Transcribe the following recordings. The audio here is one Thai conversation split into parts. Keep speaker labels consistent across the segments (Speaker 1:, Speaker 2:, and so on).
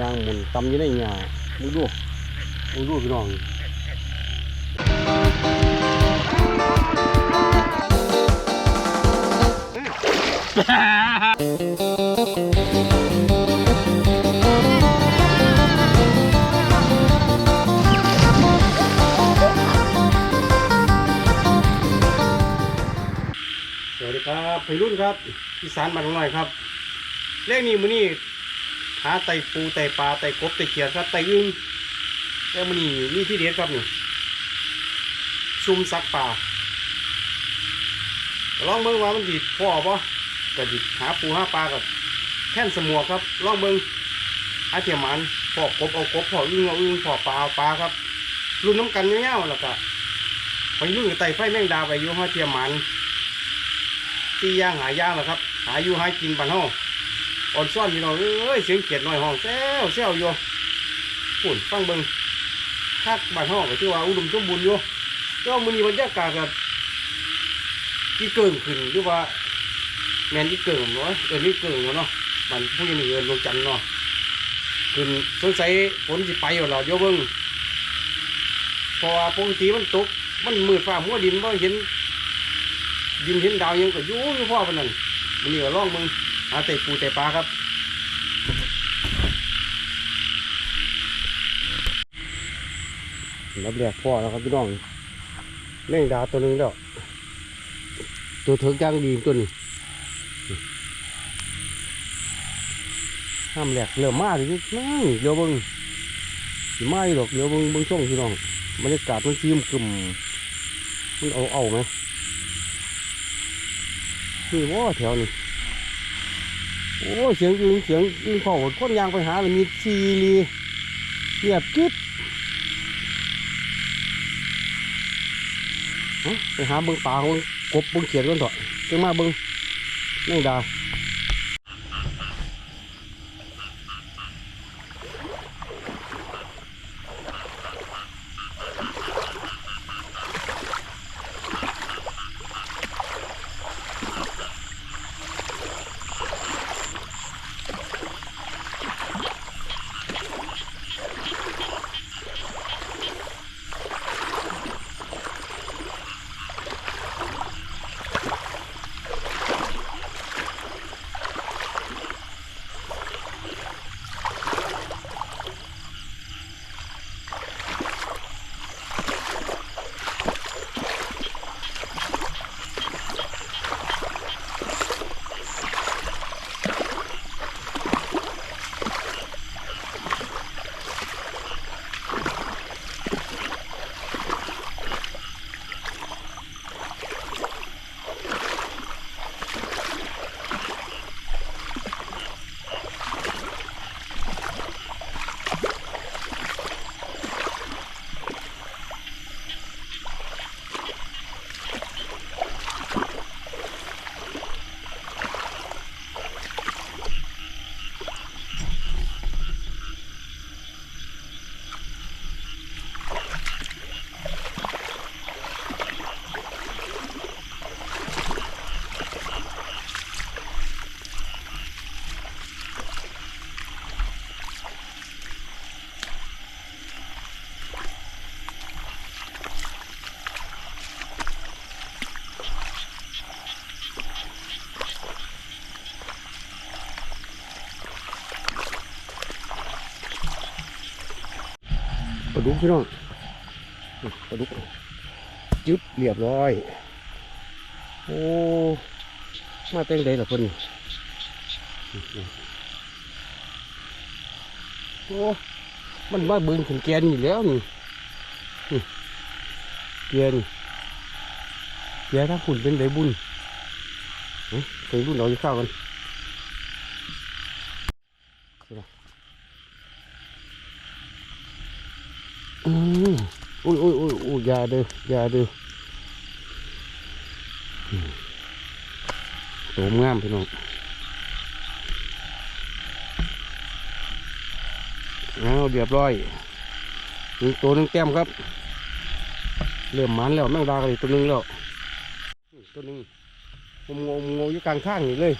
Speaker 1: ยางหมุนตำอยู่ในหญ้ามึงดูมึงดูพี่น้องสวัสดีครับพี่รุ่นครับอีสานบ้านน้อยครับเลขนี้มื้อนี้ หาไตปูไตปลาไตกบไตเขียดครับไตอึ้งแล้วมื้อนี้มีที่เด็ดครับนี่ซุ่มซักปลาลองเบิ่งว่ามันสิพ่อบ่ก็สิหาปูหาปลากับแท่นสมวกครับลองเบิ่งอาเทียมันพอกบเอากบพออึ้งเอาอึ้งพอปลาเอาปลาครับรุ่นน้ำกันเงี้ยวๆแล้วก็ไปรุ่นกับไตไฟแมงดาไปยู่ห้าเทียมันตีย่างหาย่างแหละครับ หาอยู่หากินบ้านห้อง อ่อนซ่อนพี่น้องเอ้ยเสียงเกียดหน่อยห้องแซวแซวอยู่ฝุ่นฟังเบิงคักบ้านห้องก็ที่ว่าอุดมสมบูรณ์อยู่แต่ว่ามือนี้บรรยากาศก็ที่เกิงขึ้นหรือว่าแมนที่เกิงเนาะเออนี่เกิงเนาะมันผู้ยังเงินลงจันทร์เนาะขึ้นสงสัยฝนสิไปอยู่แล้วเดี๋ยเบิงพราะว่าปกติมันตกมันมืดฟ้ามัวดินบ่เห็นดินเห็นดาวยังก็ยู่อยู่พ่อปนันมันนี่ก็ล่องมึง หาแต่ปูแต่ปลาครับรับแรกพ่อแล้วครับพี่น้องแมงดาตัวนึงแล้วตัวเถิกย่างดีตัวนี้ห้ามแหลกเริ่มมาเลยนั่งเดี๋ยวเบิ้งสิมาอีหรอกเดี๋ยวเบิ้งเบิ้งช่องพี่น้องบรรยากาศมันซีมกลุ่มมันเอาเอาไหมนี่ว่าแถวนี้ โอ้เสียงยิงเสียงยิงเผาคนยางไปหาเลยมีซีรีเงียบกิ๊บไปหาเบิ้งปลาของกบเบิ้งเขียดกันเถอะจังมาเบิ้งนั่งดา ดุกพี่น้องนี่ปลาดุกจึ๊บเรียบร้อย โอ้มาเต้งได้หรอเพิ่นโอ้มันมาเบิ่งถึงแกนอยู่แล้วนี่นี่แกนแกถ้าขุนเป็นไดบุญเอ้ยไปรุ่นเอาอยู่ข้ากัน อุ้ยอุ้ยอุ้ยอุ้ยยาเด้อยาเด้อโสมงามพี่น้องเอาเรียบร้อยอีกตัวหนึงแต้มครับ เริ่มมันแล้วแมงดากันอีกตัวหนึงแล้วตัวหนึงงมงงอยู่กลางข้างนี่เลย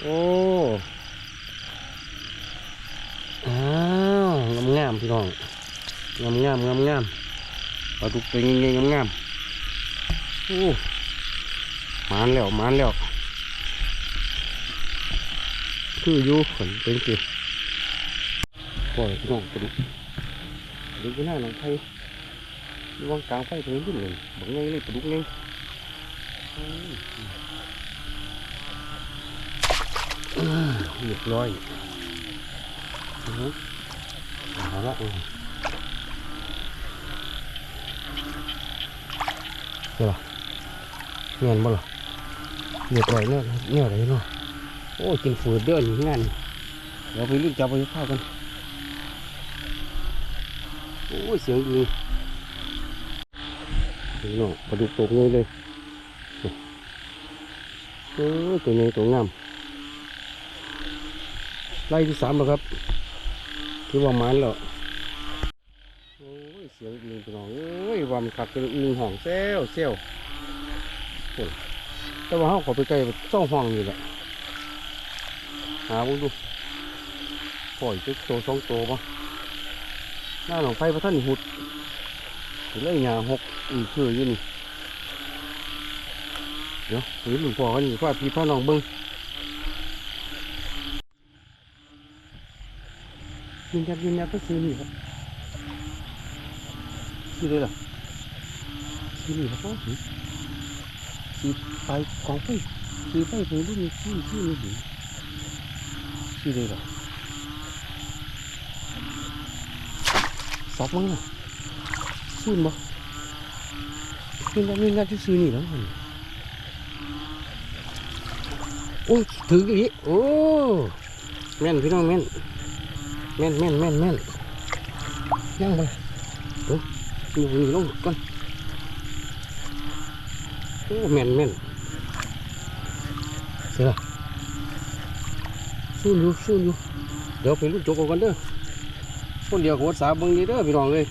Speaker 1: โอ้อ่าวงามๆพี่น้อง งามงามงามงามปลาดุกตัวเงี้ยงามงามโอ้มานแล้วมานแล้วคืออยู่ขนเป็นสิปล่อยน้องปลาดุกปลาดุกอยู่หน้าหนองไผ่ระวังกลางไฟตรงนี้ขึ้นเลยบังไงเลยปลาดุกไงอืมอ่าเรียบร้อยอือฮึเอาละอืม เดี๋ยวล่เงียนบ่ล่ะเรียบร้อยเนี่ยเนี่ยอะไรเนาะโอ้กินฝืดเด้อนี่งานเดี๋ยวไปรีบจับไปข้าวกันโอ้เสียงดีพี่น้องปลาดุกตกเลยเลยเออตัวใหญ่ตัวงามไล่ที่สามแล้วครับ คือว่ามันแล้วโอ้ยเสียงดีพี่น้องเอ้ยวามนขักเป็นอึงห้องแซวแซวโอ้ยแต่ว่าเขาเขอไปใกล้เจ้าห้องอยู่แหละหาบุดูปล่อยตัวโตสองโตปะหน้าหนองไฟพระท่านหุดถึงเลยหยาหกอีกคืออยู่นี่เดี๋ยวหรือหลวงพ่อเขานี่ว่าพี่พ่อน้องเบิ้งยืนยันยืนยันก็ซื้อนี่ครับซื้อเลยเหรอ ซื้อนี่นะครับพ่อซื้อซื้อไปกองไฟซื้อไปไปรุ่นนี้ซื้นี่ดิซื้เลยหรอซับมั้งนะซื้อบ่ยืนยันยืนยันที่ซื้อนี่แล้วมันโอ้ยถืออีกโอ้แม่นพี่น้องแม่นแม่นแม่นแม่นแม่นยังไปโอ้ยอยู่นี่ลงก่อน โอ้แม่นแม่นเสือสู้อยู่สู้อยู่เดี๋ยวไปลูกจกกันเด้อคนเดียวกับวัดสาเบิ่งนี่เด้อพี่น้องเลย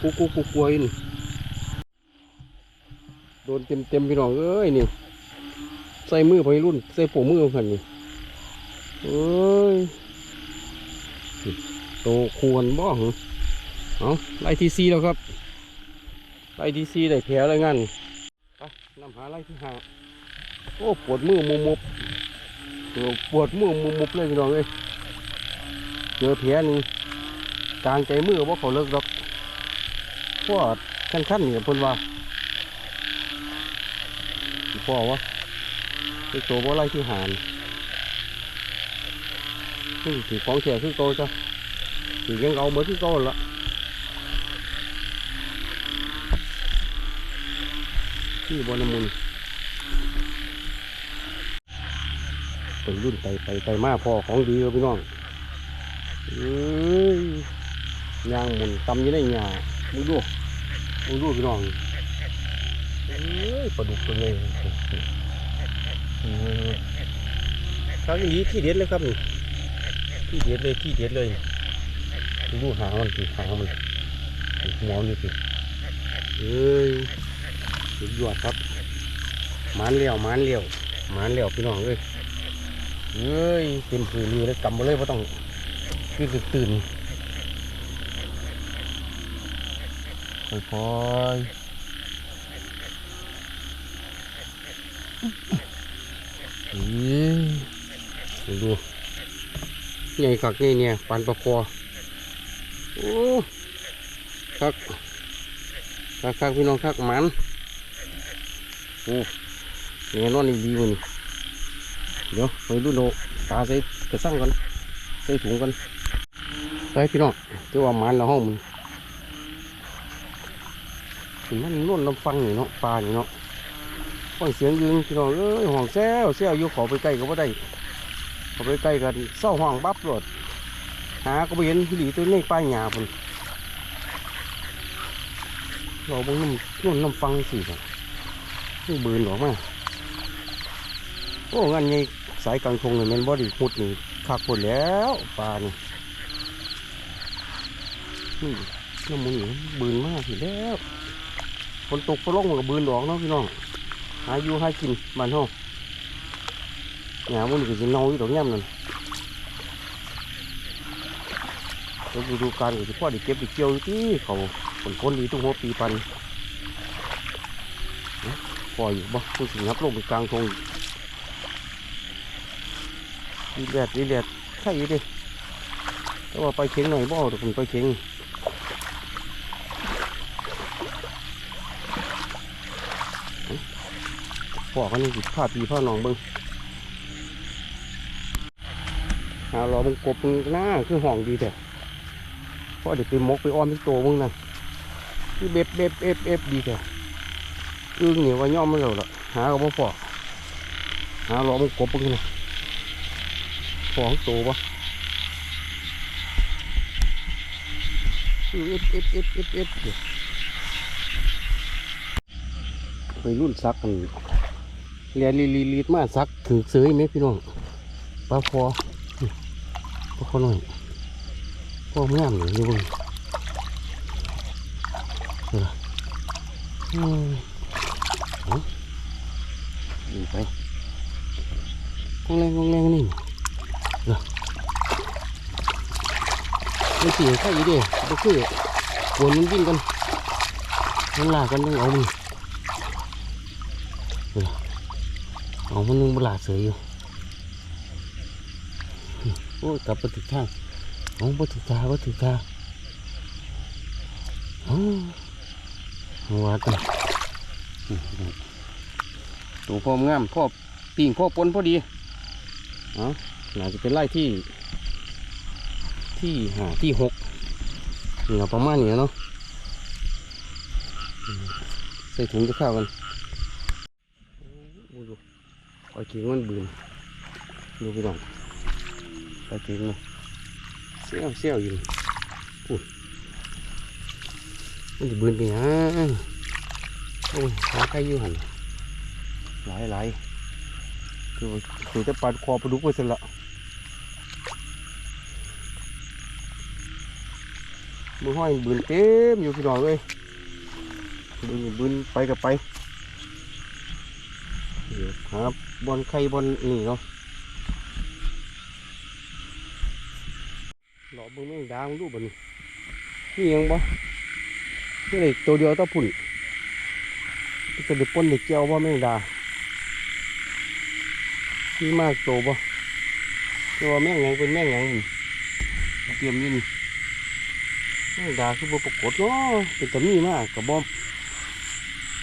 Speaker 1: กูกูกูกลัวอยู่นี่โดนเต็มเต็มพี่น้องเอ้ยนี่ใส่มือไปรุ่นใส่ปูมือกันนี่เอ้ยโตควรบ่หรอเอาไล่ทีซีแล้วครับไล่ทีซีได้แผลอะไรงั้น นี่ไปนำหาไล่ที่หาโอ้ปวดมือมุมมุบปวดมือมุมมุบเลยพี่น้องเอ้ยเจอแผลนี่กลางใจมือว่าเขาเลิกดอกเพราะขั้นขั้นๆนี่เพิ่นว่าพ่อวะไอตัวบ่ไล่ที่หานนี่ถือของเสียคือโตจ้ะถือยังเอาเหมือนที่โตละ ที่บนนมุนเป็นรุ่นไตไปไตมาพอของดีเลยพี่น้องเอ้ยยางมุนตำยี่ในหญ้ามึงดูมึงดูพี่น้องเอ้ยปลาดุกตัวใหญ่ครั้งนี้ที่เด็ดเลยครับนี่ที่เด็ดเลยที่เด็ดเลยดูหางมันสิหางมันหมอนนี่สิเอ้ย สุดยอดครับมันเลี้ยวมันเลี้ยวมันเลี้ยวพี่น้องเอ้ยเอ้ยเต็มผืนอยู่เลยกำมาเลยว่าะต้องคือตื่นค่อยๆอืมดูใหญ่คักนี่เนี่ยปันประคอโอ้คักคักคักพี่น้องคักมัน โอ้เนี่ยนอนดีๆมันเดี๋ยวไปดูโนตาใส่กระสังกันใส่ถุงกันใส่พี่น้องที่ว่าหมันแล้วห้องมันถึงมันนวลลำฟังนี่เนาะปลานี่เนาะฟังเสียงยืนพี่น้องเอ้ยห้องแซวแซวอยู่ขอไปใกล้ก็บ่ได้ขอไปใกล้กันเศร้าห้องบับรถหาก็ไปเห็นหลีตัวนี้ป้ายหยาพุ่นเราบางน้ำนุ่นน้ำฟังสิครับ นี่บืนออกมาโอ้งั้นไงสายกลางทงเนี่ยมันบ่ไดีหุดนี่คักหมดแล้วปลานี่นี่น้ำมันบืนมากทีแล้วฝนตกฝนลงมันก็บืนออกเนาะพี่น้องหาอยู่หากินบ้านเฮาหยามันก็สิเน่าอยู่ดอกย่ำนั่นฤดูกาลก็สิพ่อได้เก็บได้เกี่ยวที่เขาฝนพ้นดีทุกหัวปีปัน อ้าพออยู่บ่ผู้สิงับลงไปกลางทงดีแดดดีแดดใช่อยู่ดิแต่ว่าไปเข็งหน่อยบ่เอาแต่ผมไปเข็งเอ้าพ่อกันนี่สิพาปีพาน้องบิ่งหาล้อมึงกบมึงหน้าคือห้องดีแต่พอเดี๋ยวไปมกไปอ้อมที่ตัวมึงนั่นคือเบ็บเบ็บเอฟเอฟดีแต่ อึ้งเนี่ยว่าย่อมไมันแล้วละหาก็บ่พอหาล้อมกบมึงนะฟองโตปะเอฟเอฟเอฟเอฟเอฟเดี๋ยวไปรุ่นซักกันเรียนลีลีลีดมาซักถึงเสยไหมพี่น้องปลาคอพวกเขาหน่อยพวกงามหน่ยอยู่เบึงเอออือ ดีไปกองแรงกองแรงนี่เนาะมันเสียใครอยู่ดิก็คือวนมันวิ่งกันมันลากันต้องเอามันเอามันนึงบลาเสืออยู่โอ้กลับมาถึงทางโอ้มาถึงทางมาถึงทางโอ้ว่าแตั ตัวพ่อมงามพ่อปิ่งพ่อปนพอดีเอ๋อน่าจะเป็นไร่ที่ ที่หาที่หกนี่เราประมาณนี้เนาะใส่ถุงจะเข้ากันโอ้ยดูปล่อยกิ่งมันบืนดูไปลองไปถึงเลยเซี่ยวเซี่ยวอยู่มันจะบืนไปฮะโอ้ยขาใครอยู่หันหลายหลายคือคือจะปัดคอปลาดุกไปเสร็จละมือห้อยบืนเต็มอยู่พี่น้องเลยบืนบืนไปกับไปเดี๋ยวครับบอลไข่บอลนี่เนาะหลอบิ่งแมงดางดูบ่นี่นี่ยังบ่นี่เลยตัวเดียวต้องพุ่น จะได้ปนได้เกี่ยวบ่แมงดานี่มากโตบ่ต่ว่าแมงยังเป็นแม่งยังเตรียมยู่นี่แม่งดาคือบ่ปรากฏเนาะเป็นตะมีมากกระบอม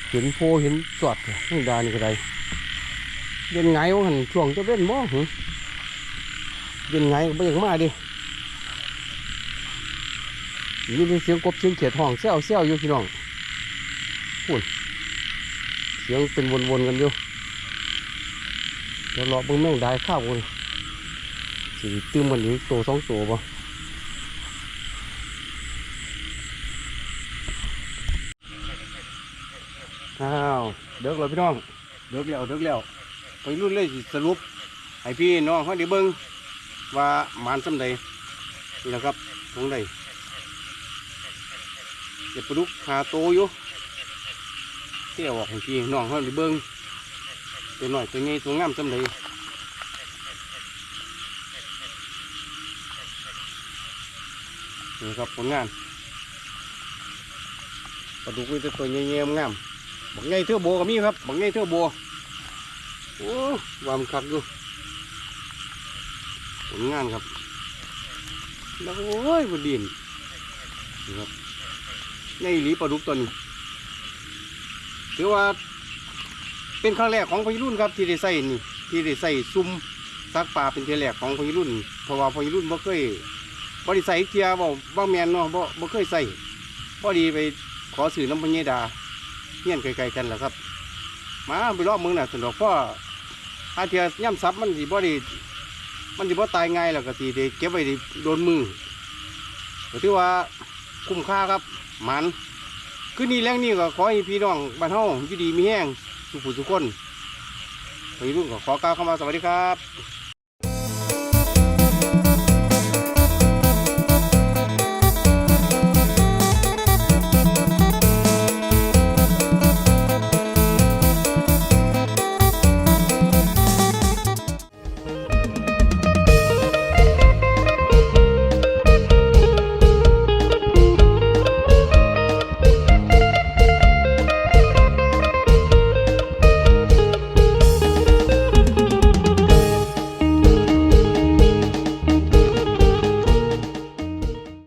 Speaker 1: เห็นโพเห็นจอดแม่งดานี่ก็ได้เย็นไงวะหันช่วงจะเว้นบ่หึเย็นไงก็บ่อยากมาดินี่เป็นเสียงกบเสียงเขียดห้องเซี่ยวเซี่ยวอยู่พี่น้องพูด สียงเป็นวนๆกันอยู่เดี๋ยวรอเบิ่งแม่งได้ข้าวกันสิตื้มกันอยู่ตัวสองตัวป่ะอ้าวเด็กแล้วพี่น้องเด็กแล้วเด็กแล้วไปรุ่นเลยสิสรุปให้พี่น้องเขาได้เบิ่งว่ามานสำใดนี่แหละครับตรงใดเดี๋ยวปลุกหาโตอยู่ เที่ยวออกของพี่น้องเขาไปเบิ้งตัวหน่อยตัวนี้ตัวงามจำเลยนี่ครับผลงานปลาดุกมีแต่ตัวเงี้ยๆงามบักไงเทือโบก็มีครับบักไงเทือโบโอ้วามคักอยู่ผลงานครับแล้วโอ้ยบดินนี่ครับในหลีปลาดุกตัวนี้ ถือว่าเป็นครั้งแรกของพญรุ่นครับที่ได้ใส่นี่ที่ได้ใส่ซุ่มซักปลาเป็นเทียแรกของพญรุ่นเพราะว่าพญรุ่นบ่เคยบ่ได้ใส่เทียบ่บ่แมนเนาะบ่บ่เคยใส่พอดีไปขอสื่อน้ำพญดาเฮียนไกลๆกันแหละครับ มาไปรอบมืองน่ะสนดอกพ่อถ้าเทียย่ำซับมันสิบ่ด้มันสิบ่ตายง่ายแล้วก็สิได้เก็บไว้ดโดนมือถือว่าคุ้มค่าครับมัน คือนี่แรงนี่ก็ขอให้พี่น้องบ้านเฮาอยู่ดีมีแห้งสุขสุขคนไปรุ่งก็ขอกล่าวคำว่าสวัสดีครับ